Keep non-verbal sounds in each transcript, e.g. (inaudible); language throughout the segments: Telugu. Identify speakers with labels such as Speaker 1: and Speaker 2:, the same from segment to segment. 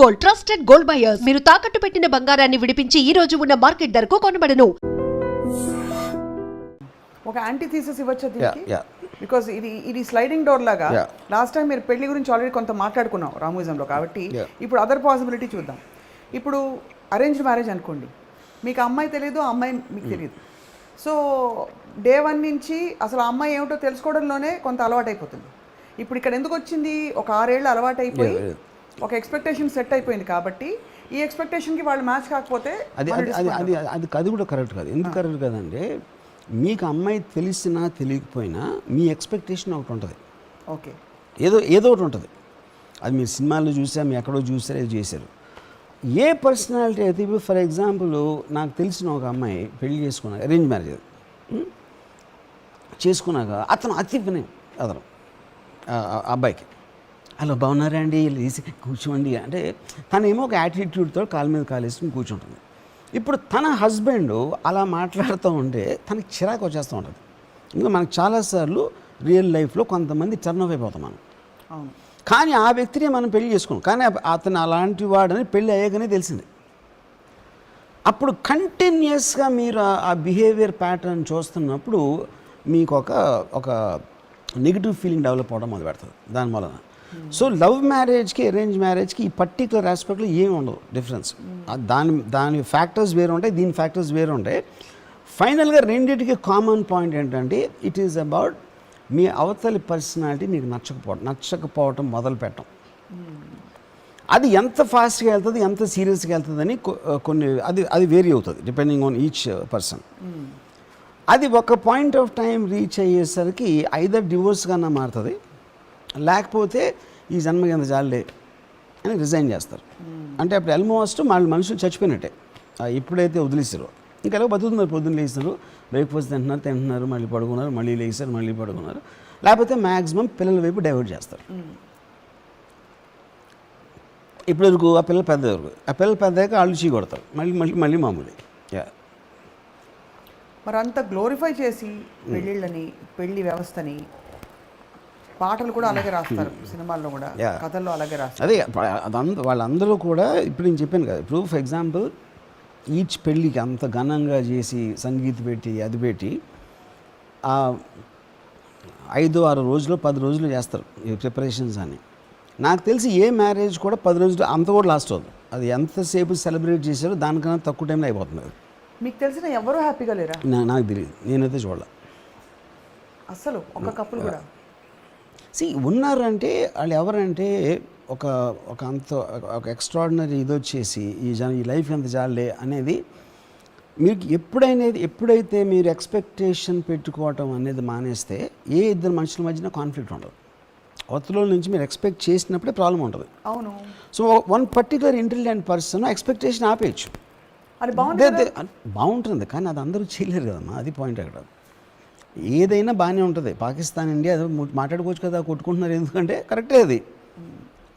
Speaker 1: గోల్డ్ ట్రస్టెడ్ గోల్డ్ బయర్స్ మీరు తాకట్టు పెట్టిన బంగారాన్ని విడిపించి ఈ రోజు ఉన్న మార్కెట్ ధరకు కొనబడను
Speaker 2: ఒక యాంటీ థీసెస్ ఇవ్వచ్చు దీనికి. బికాస్ ఇది ఇది స్లైడింగ్ డోర్ లాగా. లాస్ట్ టైం మీరు పెళ్ళి గురించి ఆల్రెడీ కొంత మాట్లాడుకున్నాం రామోజంలో కాబట్టి. ఇప్పుడు అదర్ పాసిబిలిటీ చూద్దాం ఇప్పుడు అరేంజ్ మ్యారేజ్ అనుకోండి మీకు అమ్మాయి తెలియదు ఆ అమ్మాయి మీకు. తెలియదు సో డే వన్ నుంచి అసలు ఆ అమ్మాయి ఏమిటో తెలుసుకోవడంలోనే కొంత అలవాటు అయిపోతుంది ఇప్పుడు ఇక్కడ ఎందుకు వచ్చింది ఒక ఆరేళ్ళు అలవాటు అయిపోయి
Speaker 3: Yeah, yeah.
Speaker 2: ఒక ఎక్స్పెక్టేషన్ సెట్ అయిపోయింది కాబట్టి ఈ ఎక్స్పెక్టేషన్కి వాళ్ళు మ్యాచ్ కాకపోతే
Speaker 3: అది అది అది అది అది కూడా కరెక్ట్ కాదు. ఎందుకు కరెక్ట్ కాదంటే మీకు అమ్మాయి తెలిసినా తెలియకపోయినా మీ ఎక్స్పెక్టేషన్ ఒకటి ఉంటుంది.
Speaker 2: ఓకే.
Speaker 3: ఏదో ఏదో ఒకటి ఉంటుంది. అది మీరు సినిమాల్లో చూసా మీ ఎక్కడో చూసారు ఏదో చేశారు. ఏ పర్సనాలిటీ అయితే ఇప్పుడు ఫర్ ఎగ్జాంపుల్ నాకు తెలిసిన ఒక అమ్మాయి పెళ్ళి చేసుకున్నాక అరేంజ్ మ్యారేజ్? చేసుకున్నాక అతను అతి వినయం అతను. అబ్బాయికి. హలో బాగున్నారా అండి? లేచి కూర్చోండి. అంటే తనేమో ఒక యాటిట్యూడ్తో కాలు మీద కాలు వేసుకుని కూర్చుంటుంది. ఇప్పుడు తన హస్బెండ్ అలా మాట్లాడుతూ ఉంటే తనకి చిరాకు వచ్చేస్తూ ఉంటుంది. ఇంకా మనకు చాలాసార్లు రియల్ లైఫ్లో కొంతమంది టర్న్ ఆఫ్ అయిపోతాం మనం.
Speaker 2: అవును.
Speaker 3: కానీ ఆ వ్యక్తిని మనం పెళ్ళి చేసుకున్నాం. కానీ అత- అతను అలాంటి వాడని పెళ్ళి అయ్యాకనే తెలిసింది. అప్పుడు కంటిన్యూస్గా మీరు ఆ- బిహేవియర్ ప్యాటర్న్ చూస్తున్నప్పుడు మీకు ఒక ఒక నెగిటివ్ ఫీలింగ్ డెవలప్ అవ్వడం మొదలు పెడుతుంది దాని వలన సో లవ్ మ్యారేజ్కి అరేంజ్ మ్యారేజ్కి ఈ పర్టికులర్ ఆస్పెక్ట్లో ఏమి ఉండదు డిఫరెన్స్. దాని దాని ఫ్యాక్టర్స్ వేరు ఉంటాయి దీని ఫ్యాక్టర్స్ వేరు ఉంటాయి. ఫైనల్గా రెండింటికి కామన్ పాయింట్ ఏంటంటే ఇట్ ఈస్ అబౌట్ మీ అవతలి పర్సనాలిటీ మీకు నచ్చకపోవడం నచ్చకపోవటం మొదలు పెట్టడం. అది ఎంత ఫాస్ట్గా వెళ్తుంది ఎంత సీరియస్గా వెళ్తుందని కొన్ని అది అది వేరీ అవుతుంది డిపెండింగ్ ఆన్ ఈచ్ పర్సన్ అది ఒక పాయింట్ ఆఫ్ టైం రీచ్ అయ్యేసరికి ఐదర్ డివోర్స్గానే మారుతుంది లేకపోతే ఈ జన్మకి ఎంత జాలే అని రిజైన్ చేస్తారు. అంటే అప్పుడు ఆల్మోస్ట్ వాళ్ళ మనుషులు చచ్చిపోయినట్టే. ఎప్పుడైతే వదిలేసారో ఇంకా ఎలా బతుకుతున్నారు పొద్దున్న లేస్తారు. బ్రేక్ఫాస్ట్ తింటున్నారు తింటున్నారు మళ్ళీ పడుకున్నారు మళ్ళీ లేచారు మళ్ళీ పడుకున్నారు. లేకపోతే మ్యాక్సిమం పిల్లల వైపు డైవర్ట్ చేస్తారు. ఇప్పుడు వరకు ఆ పిల్లలు పెద్ద వరకు ఆ పిల్లలు పెద్దగా వాళ్ళు చీ కొడతారు. మళ్ళీ మళ్ళీ మళ్ళీ మామూలు. యా.
Speaker 2: మరి అంత గ్లోరిఫై చేసి పెళ్ళిళ్ళని పెళ్ళి వ్యవస్థని పాటలు కూడా అలాగే (laughs) రాస్తారు సినిమాల్లో కూడా. కథల్లో అలాగే రాస్తారు.
Speaker 3: అదే వాళ్ళందరూ కూడా ఇప్పుడు నేను చెప్పాను కదా ఇప్పుడు ఫర్ ఎగ్జాంపుల్ ఈచ్ పెళ్ళికి అంత ఘనంగా చేసి సంగీత పెట్టి అది పెట్టి ఆ ఐదు ఆరు రోజులు పది రోజులు చేస్తారు ఈ ప్రిపరేషన్స్ అని. నాకు తెలిసి ఏ మ్యారేజ్ కూడా పది రోజులు అంత కూడా లాస్ట్ అవుతుంది అది ఎంతసేపు సెలబ్రేట్ చేశారో దానికన్నా తక్కువ టైంలో అయిపోతుంది అది.
Speaker 2: మీకు తెలిసిన ఎవరు హ్యాపీగా లేరా?
Speaker 3: నాకు తెలియదు నేనైతే చూడాలి.
Speaker 2: అస్సలు ఒక కప్పులు కూడా?
Speaker 3: సి ఉన్నారంటే వాళ్ళు ఎవరంటే ఒక ఒక అంత ఒక ఎక్స్ట్రాడినరీ ఇది వచ్చేసి ఈ జన ఈ లైఫ్ ఎంత జాలే అనేది మీకు ఎప్పుడైనా ఎప్పుడైతే మీరు ఎక్స్పెక్టేషన్ పెట్టుకోవటం అనేది మానేస్తే ఏ ఇద్దరు మనుషుల మధ్యన కాన్ఫ్లిక్ట్ ఉండదు. అవతల నుంచి మీరు ఎక్స్పెక్ట్ చేసినప్పుడే ప్రాబ్లం ఉంటుంది.
Speaker 2: అవును.
Speaker 3: So one particular intelligent person expectation ఆపేయచ్చు. బాగుంటుంది కానీ అది అందరూ చేయలేరు కదమ్మా అది పాయింట్ అక్కడ ఏదైనా బాగానే ఉంటుంది. పాకిస్తాన్ ఇండియా అది మాట్లాడుకోవచ్చు కదా కొట్టుకుంటున్నారు ఎందుకంటే కరెక్టే అది.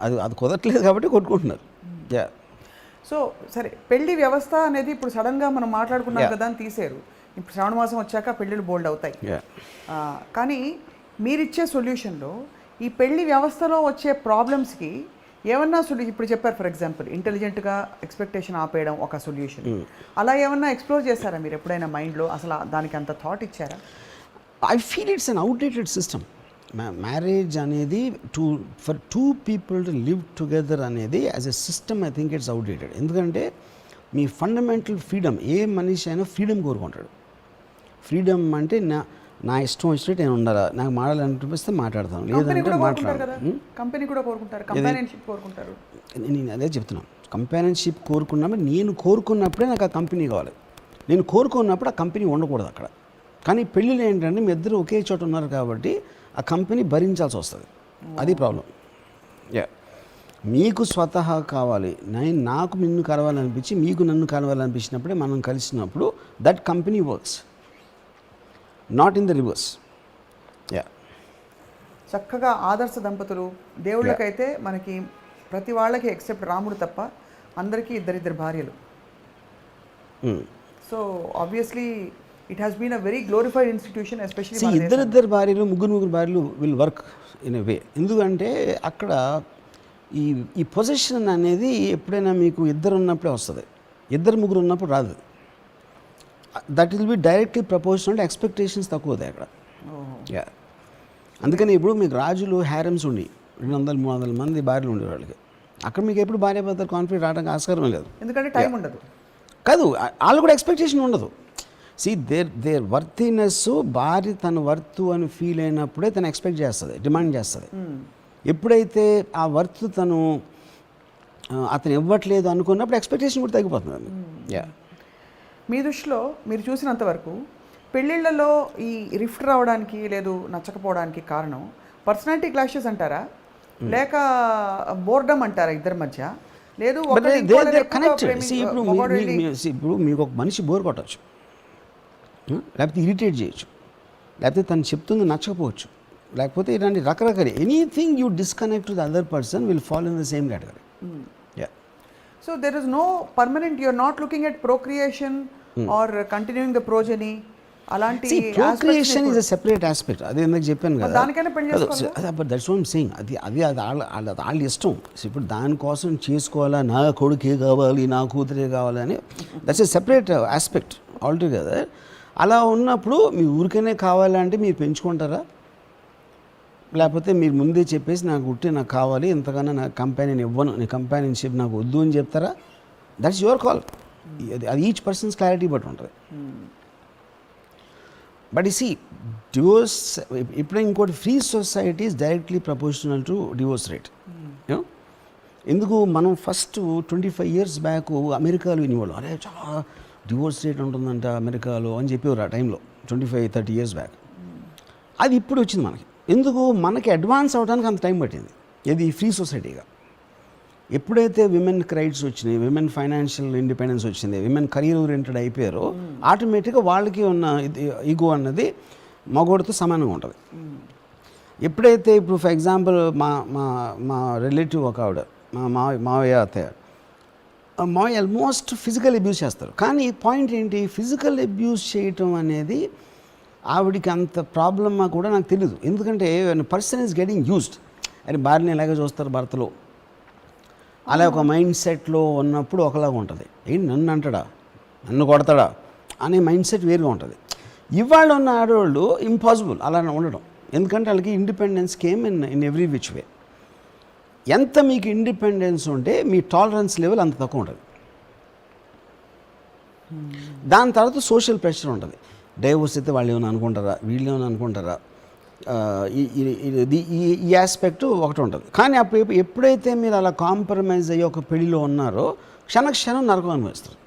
Speaker 3: అది అది కుదరట్లేదు కాబట్టి కొట్టుకుంటున్నారు. యా
Speaker 2: సో సరే పెళ్ళి వ్యవస్థ అనేది ఇప్పుడు సడన్గా మనం మాట్లాడుకున్నాం. కదా అని తీసారు. ఇప్పుడు శ్రావణ మాసం వచ్చాక పెళ్ళిళ్ళు బోల్డ్ అవుతాయి. కానీ మీరిచ్చే సొల్యూషన్లో ఈ పెళ్ళి వ్యవస్థలో వచ్చే ప్రాబ్లమ్స్కి ఏమన్నా సొల్యూషన్ ఇప్పుడు చెప్పారు ఫర్ ఎగ్జాంపుల్ ఇంటెలిజెంట్గా ఎక్స్పెక్టేషన్ ఆపేయడం ఒక సొల్యూషన్. అలా ఏమన్నా ఎక్స్ప్లోర్ చేశారా మీరు ఎప్పుడైనా మైండ్లో? అసలు దానికి అంత థాట్ ఇచ్చారా?
Speaker 3: I feel it's an outdated system marriage అనేది two for two people to live together అనేది as a system I think it's outdated ఎందుకంటే మీ ఫండమెంటల్ ఫ్రీడమ్ ఏ మనిషి అయినా ఫ్రీడమ్ కోరుకుంటాడు. ఫ్రీడమ్ అంటే నా నా ఇష్టం వచ్చినట్టు నేను ఉండాలా? నాకు మాట్లాడాలనిపిస్తే మాట్లాడతాను. లేదంటే మాట్లాడను.
Speaker 2: కంపెనీ కూడా కోరుకుంటారు.
Speaker 3: నేను అదే చెప్తున్నాను. కంపానియన్షిప్ కోరుకున్నప్పుడు నేను కోరుకున్నప్పుడే నాకు ఆ కంపెనీ కావాలి. నేను కోరుకున్నప్పుడు ఆ కంపెనీ ఉండకూడదు అక్కడ. కానీ పెళ్ళిళ్ళు ఏంటంటే మీ ఇద్దరు ఒకే చోట ఉన్నారు కాబట్టి ఆ కంపెనీ భరించాల్సి వస్తుంది. అది ప్రాబ్లం యా మీకు స్వతహా కావాలి. నేను నాకు నిన్ను కలవాలనిపించి మీకు నన్ను కలవాలనిపించినప్పుడే మనం కలిసినప్పుడు that company works not in the reverse yeah
Speaker 2: చక్కగా ఆదర్శ దంపతులు దేవుళ్ళకైతే మనకి ప్రతి వాళ్ళకి ఎక్సెప్ట్ రాముడు తప్ప అందరికీ ఇద్దరిద్దరు భార్యలు. So obviously it has been a very glorified institution
Speaker 3: See,
Speaker 2: especially
Speaker 3: ఇద్దరిద్దరు భార్యలు ముగ్గురు ముగ్గురు భార్యలు will work in a way ఎందుకంటే అక్కడ ఈ ఈ పొజిషన్ అనేది ఎప్పుడైనా మీకు ఇద్దరు ఉన్నప్పుడే వస్తుంది. ఇద్దరు ముగ్గురు ఉన్నప్పుడు రాదు. That will be directly proportional expectations తక్కువ అవుతాయి అక్కడ. యా అందుకని ఇప్పుడు మీకు రాజులు హ్యారమ్స్ ఉండి రెండు వందల మూడు వందల మంది భార్యలు ఉండేవాళ్ళకి అక్కడ మీకు ఎప్పుడు భార్య భర్తలు కాన్ఫ్లిక్ట్ రావడానికి ఆస్కారం లేదు.
Speaker 2: ఎందుకంటే టైం ఉండదు.
Speaker 3: కాదు వాళ్ళు కూడా ఎక్స్పెక్టేషన్ ఉండదు. సి దేర్ దేర్ వర్తినెస్ భార్య తన వర్త్ అని ఫీల్ అయినప్పుడే తను ఎక్స్పెక్ట్ చేస్తుంది డిమాండ్ చేస్తుంది. ఎప్పుడైతే ఆ వర్త్ తను అతను ఇవ్వట్లేదు అనుకున్నప్పుడు ఎక్స్పెక్టేషన్ కూడా తగ్గిపోతుంది యా
Speaker 2: మీ దృష్టిలో మీరు చూసినంత వరకు పెళ్ళిళ్ళలో ఈ రిఫ్ట్ రావడానికి లేదు నచ్చకపోవడానికి కారణం పర్సనాలిటీ క్లాషెస్ అంటారా? లేక బోర్డమ్ అంటారా ఇద్దరి మధ్య? లేదు
Speaker 3: ఇప్పుడు మీకు ఒక మనిషి బోర్ కొట్టచ్చు. లేకపోతే ఇరిటేట్ చేయొచ్చు. లేకపోతే తను చెప్తుంది నచ్చకపోవచ్చు. లేకపోతే ఇలాంటి రకరకాల anything you disconnect the other person will follow in the same category.
Speaker 2: So there is no permanent you're not looking at procreation or continuing the progeny అలాంటి
Speaker 3: procreation is a separate aspect అది ఎందుకు చెప్పాను కదా?
Speaker 2: దానికైనా
Speaker 3: దట్స్ సేయింగ్ అది అది అది వాళ్ళ వాళ్ళ ఇష్టం. ఇప్పుడు దానికోసం చేసుకోవాలా? నా కొడుకే కావాలి నా కూతురే కావాలి అని. That's a separate aspect altogether అలా ఉన్నప్పుడు మీ ఊరికనే కావాలంటే మీరు పెంచుకుంటారా? లేకపోతే మీరు ముందే చెప్పేసి నాకు ఉట్టి నాకు కావాలి ఇంతకన్నా నాకు కంపెనీ ఇవ్వను నీ కంపెనీషిప్ నాకు వద్దు అని చెప్తారా? దట్స్ యువర్ కాల్ అది అది ఈచ్ పర్సన్స్ క్లారిటీ బట్టి ఉంటుంది. బట్ ఈ సి డివోర్స్ ఇప్పుడే ఇంకోటి free societies directly proportional to divorce rate ఎందుకు? మనం first twenty five years back అమెరికాలో వినేవాళ్ళు. అరే చాలా డివోర్స్ రేట్ ఉంటుందంట అమెరికాలో అని చెప్పేవారు ఆ టైంలో twenty five thirty years back అది ఇప్పుడు వచ్చింది మనకి. ఎందుకు? మనకి అడ్వాన్స్ అవడానికి అంత టైం పట్టింది. ఇది ఫ్రీ సొసైటీగా ఎప్పుడైతే విమెన్ రైట్స్ వచ్చినాయి విమెన్ ఫైనాన్షియల్ ఇండిపెండెన్స్ వచ్చింది విమెన్ కెరీర్ ఓరియంటెడ్ అయిపోయారో ఆటోమేటిక్గా వాళ్ళకి ఉన్న ఈగో అన్నది మగోడితో సమానంగా ఉంటుంది. ఎప్పుడైతే ఇప్పుడు ఫర్ ఎగ్జాంపుల్ మా మా మా రిలేటివ్ ఒక ఆవిడ మా మా మావయ్య అత్తయ్య ఆ ఆల్మోస్ట్ ఫిజికల్ అబ్యూస్ చేస్తారు. కానీ పాయింట్ ఏంటి? ఫిజికల్ అబ్యూస్ చేయటం అనేది ఆవిడికి అంత ప్రాబ్లమా కూడా నాకు తెలియదు ఎందుకంటే పర్సన్ ఈజ్ గెటింగ్ యూస్డ్ అని భార్యని ఎలాగ చూస్తారు భర్తలో. అలా ఒక మైండ్ సెట్లో ఉన్నప్పుడు ఒకలాగా ఉంటుంది. ఏంటి నన్ను అంటాడా? నన్ను కొడతాడా? అనే మైండ్ సెట్ వేరుగా ఉంటుంది. ఇవాళ ఉన్న ఆడవాళ్ళు ఇంపాసిబుల్ అలా ఉండడం. ఎందుకంటే వాళ్ళకి independence came in in every which way ఎంత మీకు ఇండిపెండెన్స్ ఉంటే మీ టాలరెన్స్ లెవెల్ అంత తక్కువ ఉంటుంది. దాని తర్వాత సోషల్ ప్రెషర్ ఉంటుంది. డైవోర్స్ అయితే వాళ్ళు ఏమైనా అనుకుంటారా? వీళ్ళు ఏమైనా అనుకుంటారా? ఈ- ఆస్పెక్ట్ ఒకటి ఉంటుంది. కానీ అప్పుడు ఎప్పుడైతే మీరు అలా కాంప్రమైజ్ అయ్యి ఒక పెళ్ళిలో ఉన్నారో క్షణ క్షణం నరకం అనుభవిస్తారు.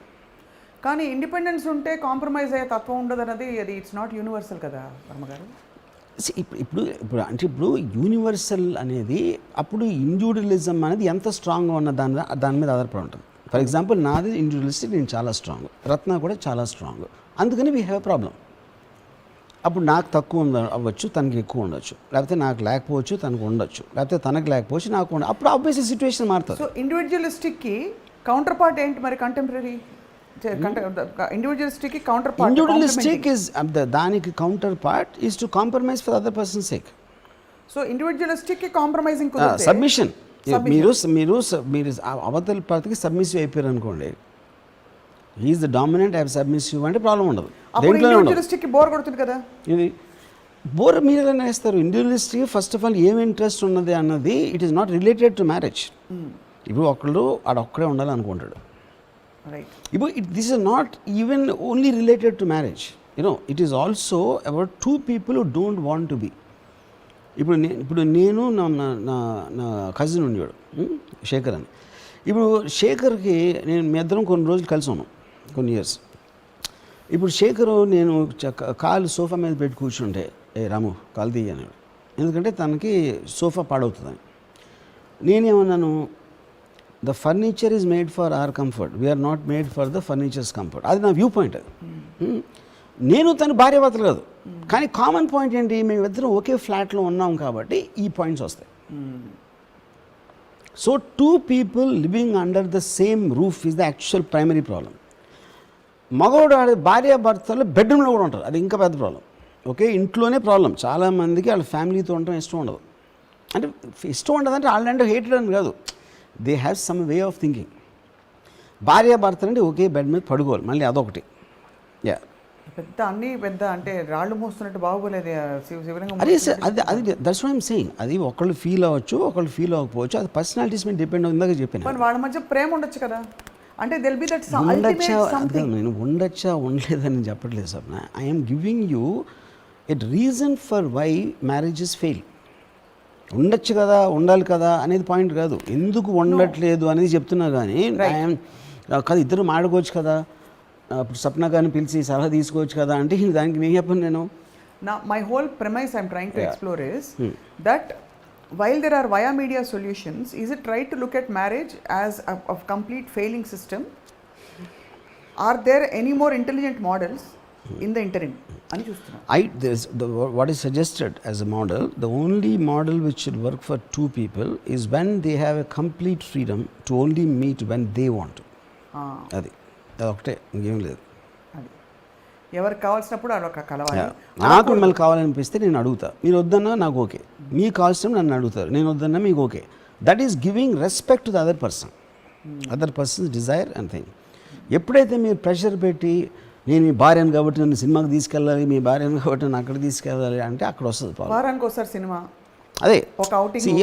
Speaker 2: కానీ ఇండిపెండెన్స్ ఉంటే కాంప్రమైజ్ అయ్యే తత్వం ఉండదు అన్నది అది ఇట్స్ నాట్ యూనివర్సల్ కదా వర్మగారు
Speaker 3: ఇప్పుడు ఇప్పుడు అంటే ఇప్పుడు యూనివర్సల్ అనేది అప్పుడు ఇండివిజువలిజం అనేది ఎంత స్ట్రాంగ్గా ఉన్న దాని దాని మీద ఆధారపడి ఉంటుంది. ఫర్ ఎగ్జాంపుల్ నాది ఇండివిజువలిస్ట్ నేను చాలా స్ట్రాంగ్ రత్న కూడా చాలా స్ట్రాంగ్ అందుకని వీ హ్యావ్ ప్రాబ్లం అప్పుడు నాకు తక్కువ అవ్వచ్చు తనకి ఎక్కువ ఉండొచ్చు. లేకపోతే నాకు లేకపోవచ్చు తనకు ఉండొచ్చు. లేకపోతే తనకు లేకపోవచ్చు నాకు ఉండ అప్పుడు ఆబ్వియస్ సిచ్యువేషన్ మారుతుంది.
Speaker 2: సో ఇండివిజువలిస్టిక్కి కౌంటర్ పార్ట్ ఏంటి మరి కంటెంపరీ ఇండివిజువలిస్టిక్కి కౌంటర్ పార్ట్
Speaker 3: ఇండివిజువలిస్టిక్ ఇస్ దానికి counter part is to compromise for other person sake
Speaker 2: so ఇండివిజువలిస్టిక్కి compromising
Speaker 3: submission మీరు మీరు మీరు అవతల పార్టీకి సబ్మిసివ్ అయిపోయారు అనుకోండి is the dominant have submissive అంటే ప్రాబ్లం ఉండదు. దేంట్లోనే ఉండదు.
Speaker 2: బోర్ కొడుతుంది కదా.
Speaker 3: ఇది బోర్ మీరు వేస్తారు ఇండివిజువలిస్ట్కి ఫస్ట్ ఆఫ్ ఆల్ ఏం ఇంట్రెస్ట్ ఉన్నది అన్నది it is not related to marriage ఇప్పుడు ఒకళ్ళు ఆడ ఒక్కడే ఉండాలనుకుంటాడు.
Speaker 2: రైట్
Speaker 3: ఇప్పుడు it this is not even only related to marriage you know it is also about two people don't want to be ఇప్పుడు నేను ఇప్పుడు నేను నా నా నా కజిన్ ఉండేవాడు శేఖర్ అని. ఇప్పుడు శేఖర్కి నేను మీ ఇద్దరం కొన్ని రోజులు కలిసి ఉన్నాం కొన్ని ఇయర్స్ ఇప్పుడు శేఖరు నేను కాలు సోఫా మీద పెట్టి కూర్చుంటే ఏ రాము కాలు తీయ ఎందుకంటే తనకి సోఫా పాడవుతుందని నేనేమన్నాను the furniture is made for our comfort. We are not made for the furniture's comfort అది నా వ్యూ పాయింట్ అది. నేను తను భార్యాభర్తలు కాదు. కానీ కామన్ పాయింట్ ఏంటి? మేమిద్దరం ఒకే ఫ్లాట్లో ఉన్నాం కాబట్టి ఈ పాయింట్స్ వస్తాయి. So two people living under the same roof is the actual primary problem మగవాడు ఆడే భార్యాభర్తలు బెడ్రూమ్లో కూడా ఉంటారు. అది ఇంకా పెద్ద ప్రాబ్లం ఓకే ఇంట్లోనే ప్రాబ్లం చాలామందికి వాళ్ళ ఫ్యామిలీతో ఉండటం ఇష్టం ఉండదు. అంటే ఇష్టం ఉండదు అంటే వాళ్ళంటే హేటెడ్ అని కాదు. They have some way of thinking భార్య భర్త అంటే ఒకే బెడ్ మీద పడుకోవాలి. మళ్ళీ అదొకటి. యా
Speaker 2: పెద్ద అన్ని పెద్ద అంటే రాళ్ళు మోస్తున్నట్టు బాగోలేదు
Speaker 3: అదే సార్ అది అది దట్స్ ఐమ్ సెయింగ్ అది ఒకళ్ళు ఫీల్ అవ్వచ్చు ఒకళ్ళు ఫీల్ అవ్వకపోవచ్చు. అది పర్సనాలిటీస్ మీద డిపెండ్ ఇందాక చెప్పాను.
Speaker 2: మరి వాళ్ళ మధ్య ప్రేమ ఉండొచ్చు కదా. అంటే దెల్ బి దట్
Speaker 3: ఉండొచ్చా? నేను ఉండొచ్చా ఉండలేదని చెప్పట్లేదు sir. I'm giving you at reason for why marriages fail ఉండొచ్చు కదా ఉండాలి కదా అనేది పాయింట్ కాదు. ఎందుకు ఉండట్లేదు అనేది చెప్తున్నా కానీ కాదు ఇద్దరు మాడుకోవచ్చు కదా. ఇప్పుడు సప్న గారిని పిలిచి సలహా తీసుకోవచ్చు కదా అంటే దానికి నేను చెప్పను నేను?
Speaker 2: నా my whole premise I'm trying to explore is that while there are via media solutions is it try to look at marriage as complete failing system or there any more intelligent models in the internet అని చూస్తున్నాం.
Speaker 3: The what is suggested as a model. The only model which should work for two people is when they have a complete freedom to only meet when they want to. అది. అది ఒకటే ఇంకేం లేదు.
Speaker 2: అది. ఎవరికి కావాల్సినప్పుడు అది ఒక కలవాలి.
Speaker 3: నాకు మిమ్మల్ని కావాలనిపిస్తే నేను అడుగుతా. మీరు వద్దన్నా నాకు ఓకే. మీకు కావాల్సిన నన్ను అడుగుతారు. నేను వద్దన్నా మీకు okay. That is giving respect to the other person other person's desire and thing ఎప్పుడైతే మీరు ప్రెషర్ పెట్టి నేను మీ భార్యను కాబట్టి నన్ను సినిమాకి తీసుకెళ్ళాలి మీ భార్యను కాబట్టి నన్ను అక్కడ తీసుకెళ్ళాలి అంటే అక్కడ వస్తుంది
Speaker 2: వారానికి ఒకసారి సినిమా.
Speaker 3: అదే
Speaker 2: ఒక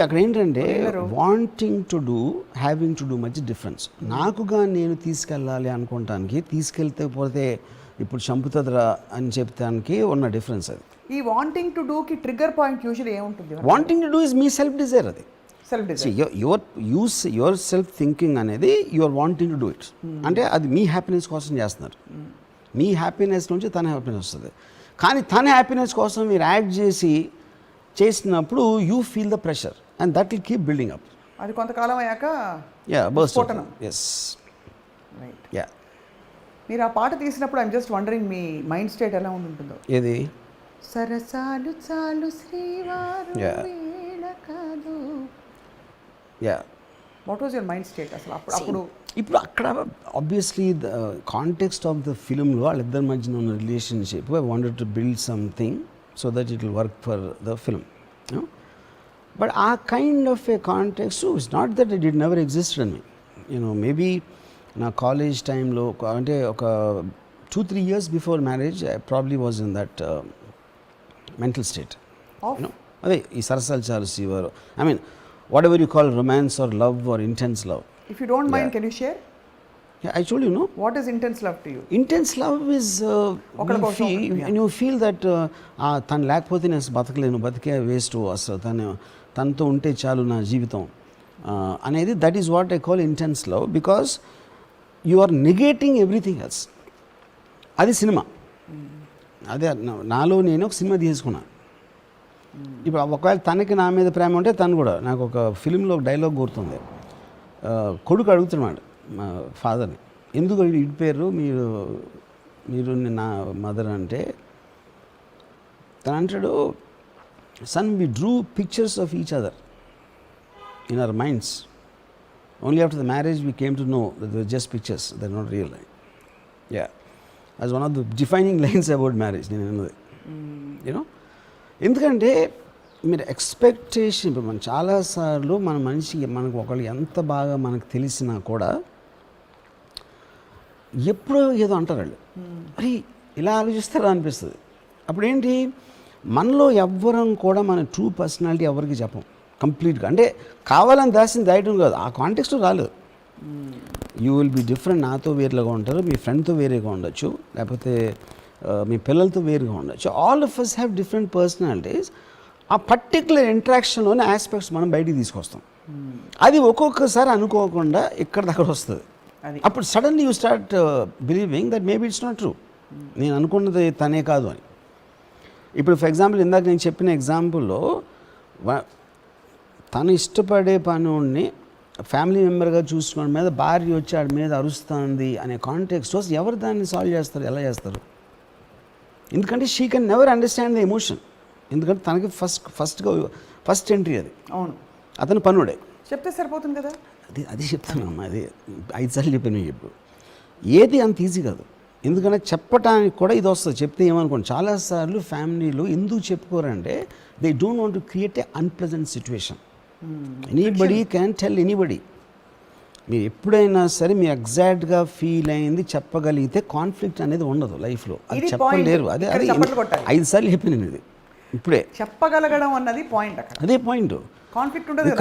Speaker 3: అక్కడ ఏంటంటే wanting to do having to do మధ్య డిఫరెన్స్ నాకుగా నేను తీసుకెళ్ళాలి అనుకోవటానికి తీసుకెళ్తే పోతే ఇప్పుడు చంపుతుందిరా అని చెప్తానికి ఉన్న డిఫరెన్స్ అది.
Speaker 2: ఈ వాంటింగ్ టు డూ కి ట్రిగ్గర్ పాయింట్ యూజువల్ ఏముంటుంది?
Speaker 3: వాంటింగ్ టు డూ ఇస్ మీ సెల్ఫ్ డిజైర్ అది your use your self thinking అనేది your wanting to do it అంటే అది మీ హ్యాపీనెస్ కోసం చేస్తున్నారు. మీ హ్యాపీనెస్ నుంచి తన హ్యాపీనెస్ వస్తుంది. కానీ తన హ్యాపీనెస్ కోసం మీరు యాడ్ చేసి చేసినప్పుడు you feel the pressure and that will keep building up
Speaker 2: అది కొంతకాలం అయ్యాక
Speaker 3: యా బర్స్ట్
Speaker 2: స్ఫోటనం.
Speaker 3: ఎస్
Speaker 2: రైట్
Speaker 3: యా
Speaker 2: మీరు ఆ పాట తీసినప్పుడు ఐమ్ జస్ట్ వండరింగ్ మీ మైండ్ స్టేట్ ఎలా ఉంటుందో.
Speaker 3: ఏది?
Speaker 2: సరసాలు చాలు శ్రీవారు
Speaker 3: ya
Speaker 2: what was your mind state అసలు అప్పుడు? అప్పుడు
Speaker 3: ఇప్పుడు అక్కడ obviously the context of the ఫిల్మ్లో వాళ్ళిద్దరి మధ్యన ఉన్న relationship I wanted to build something so that it will work for the film but a kind of a context it's not that it it never exist అని యూనో మేబీ నా కాలేజ్ టైంలో అంటే ఒక two three years before marriage I probably was in that mental state అదే ఈ సరసాలు చాలు శివారు I mean whatever you call romance or love or intense love
Speaker 2: if you don't mind can you share
Speaker 3: I should you know
Speaker 2: what is intense love to you
Speaker 3: intense love is you feel that తను లేకపోతే నేను బతకలేను బతికే వేస్ట్ అసలు. తను తనతో ఉంటే చాలు నా జీవితం. అనేది that is what I call intense love because you are negating everything else అది సినిమా. అదే నా- నాలో నేను ఒక సినిమా తీసుకున్నాను ఇప్పుడు ఒకవేళ తనకి నా మీద ప్రేమ ఉంటే తను కూడా నాకు ఒక ఫిలింలో ఒక డైలాగ్ గుర్తుంది. కొడుకు అడుగుతున్నాడు మా ఫాదర్ని ఎందుకు ఇడిపోయారు మీరు మీరు నా మదర్ అంటే? తను అంటాడు son we drew pictures of each other in our minds. Only after the marriage we came to know that just pictures there not real. Ya. As one of the defining lines about marriage నేను అన్నది యూనో ఎందుకంటే మీరు ఎక్స్పెక్టేషన్ ఇప్పుడు మనం చాలాసార్లు మన మనిషికి మనకు ఒకళ్ళు ఎంత బాగా మనకు తెలిసినా కూడా ఎప్పుడో ఏదో అంటారు వాళ్ళు. అరే ఇలా ఆలోచిస్తారా అనిపిస్తుంది. అప్పుడు ఏంటి మనలో ఎవ్వరం కూడా మన ట్రూ పర్సనాలిటీ ఎవరికి చెప్పం. కంప్లీట్గా అంటే కావాలని దాసింది దాయటం కాదు. ఆ కాంటెక్స్ట్ రాలేదు. యూ విల్ బి డిఫరెంట్ నాతో వేరుగా ఉంటారు. మీ ఫ్రెండ్తో వేరేగా ఉండొచ్చు. లేకపోతే మీ పిల్లలతో వేరుగా ఉండొచ్చు. All of us have different personalities ఆ పర్టికులర్ ఇంట్రాక్షన్లోనే ఆస్పెక్ట్స్ మనం బయటికి తీసుకొస్తాం. అది ఒక్కొక్కసారి అనుకోకుండా ఇక్కడ దగ్గర వస్తుంది. అప్పుడు suddenly you start believing that maybe it's not true నేను అనుకున్నది తనే కాదు అని. ఇప్పుడు ఫర్ ఎగ్జాంపుల్ ఇందాక నేను చెప్పిన ఎగ్జాంపుల్లో తను ఇష్టపడే పనుడిని ఫ్యామిలీ మెంబర్గా చూసుకోవడం మీద భార్య వచ్చి ఆడి మీద అరుస్తుంది అనే కాంటెక్స్ట్ ఎవరు దాన్ని సాల్వ్ చేస్తారు? ఎలా చేస్తారు? ఎందుకంటే she can never understand the emotion ఎందుకంటే తనకి ఫస్ట్ ఫస్ట్గా ఫస్ట్ ఎంట్రీ అది.
Speaker 2: అవును.
Speaker 3: అతను పనుడే.
Speaker 2: చెప్తే సరిపోతుంది కదా?
Speaker 3: అది అది చెప్తున్నాను అది ఐదు సార్లు చెప్పాను చెప్పు ఏది అంత ఈజీ కాదు. ఎందుకంటే చెప్పటానికి కూడా ఇది వస్తుంది. చెప్తే ఏమనుకోండి చాలాసార్లు ఫ్యామిలీలో ఎందుకు చెప్పుకోరంటే they don't want to create a unpleasant situation anybody can tell anybody మీరు ఎప్పుడైనా సరే మీ ఎగ్జాక్ట్గా ఫీల్ అయింది చెప్పగలిగితే కాన్ఫ్లిక్ట్ అనేది ఉండదు లైఫ్లో. అది చెప్పలేరు. అదే అదే. ఐదు సార్లు చెప్పిన నేను ఇది. ఇప్పుడే.
Speaker 2: చెప్పగలగడం అన్నది పాయింట్
Speaker 3: అదే పాయింట్.
Speaker 2: కాన్ఫ్లిక్ట్ ఉండదు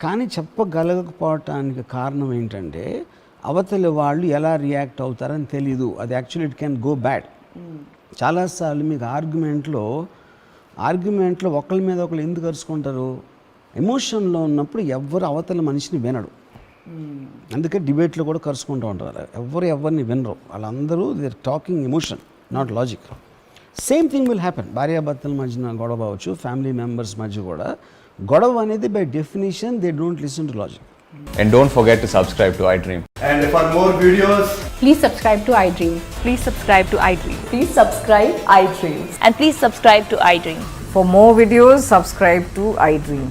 Speaker 3: కానీ చెప్పగలగకపోవటానికి కారణం ఏంటంటే అవతలి వాళ్ళు ఎలా రియాక్ట్ అవుతారని తెలీదు. అది actually it can go bad. చాలాసార్లు మీకు ఆర్గ్యుమెంట్లో ఆర్గ్యుమెంట్లో ఒకళ్ళ మీద ఒకళ్ళు ఎందుకు అరుచుకుంటారు? ఎమోషన్లో ఉన్నప్పుడు ఎవ్వరు అవతల మనిషిని వినడు. అందుకే డిబేట్లో కూడా కరుచుకుంటూ ఉంటారు ఎవరు ఎవరిని వినరు వాళ్ళందరూ they talking emotion not logic same thing will happen భార్యాభర్తల మధ్యన గొడవ అవ్వచ్చు ఫ్యామిలీ మెంబర్స్ మధ్య కూడా గొడవ అనేది by definition they don't listen to logic
Speaker 4: And don't forget to subscribe to iDream.
Speaker 5: And for more videos,
Speaker 6: Please subscribe to iDream.
Speaker 7: Please subscribe to iDream.
Speaker 6: Please subscribe iDream.
Speaker 7: And please subscribe to iDream.
Speaker 8: For more videos, subscribe to iDream.